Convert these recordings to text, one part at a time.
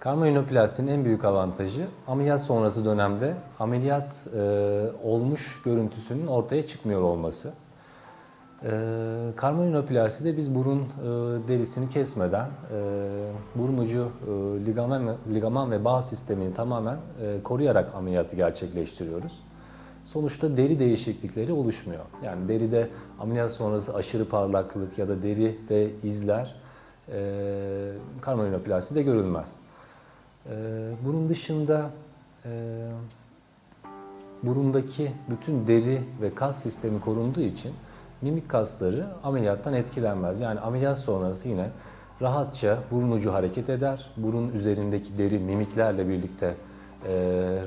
Karmainoplastinin en büyük avantajı ameliyat sonrası dönemde ameliyat e, olmuş görüntüsünün ortaya çıkmıyor olması. E, Karmainoplastide biz burun e, derisini kesmeden e, burun ucu e, ligamen, ligaman ve bağ sistemini tamamen e, koruyarak ameliyatı gerçekleştiriyoruz. Sonuçta deri değişiklikleri oluşmuyor. Yani deride ameliyat sonrası aşırı parlaklık ya da deride izler e, karmainoplastide görülmez. E, bunun dışında e, burundaki bütün deri ve kas sistemi korunduğu için mimik kasları ameliyattan etkilenmez. Yani ameliyat sonrası yine rahatça burun ucu hareket eder. Burun üzerindeki deri mimiklerle birlikte e,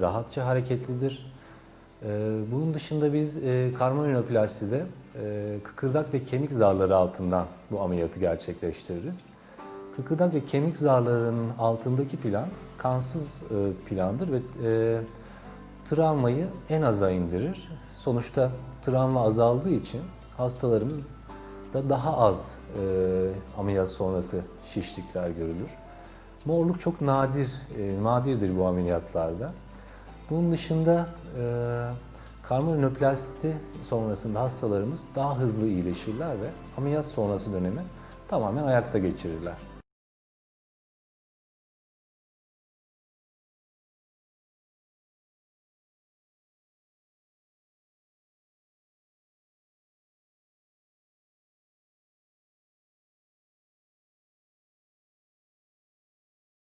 rahatça hareketlidir. E, bunun dışında biz e, karmainoplastide e, kıkırdak ve kemik zarları altından bu ameliyatı gerçekleştiririz. Kıkırdak ve kemik zarlarının altındaki plan kansız e, plandır ve e, travmayı en aza indirir. Sonuçta travma azaldığı için hastalarımız da daha az e, ameliyat sonrası şişlikler görülür. Morluk çok nadir, e, nadirdir bu ameliyatlarda. Bunun dışında e, karmarinoplasti sonrasında hastalarımız daha hızlı iyileşirler ve ameliyat sonrası dönemi tamamen ayakta geçirirler.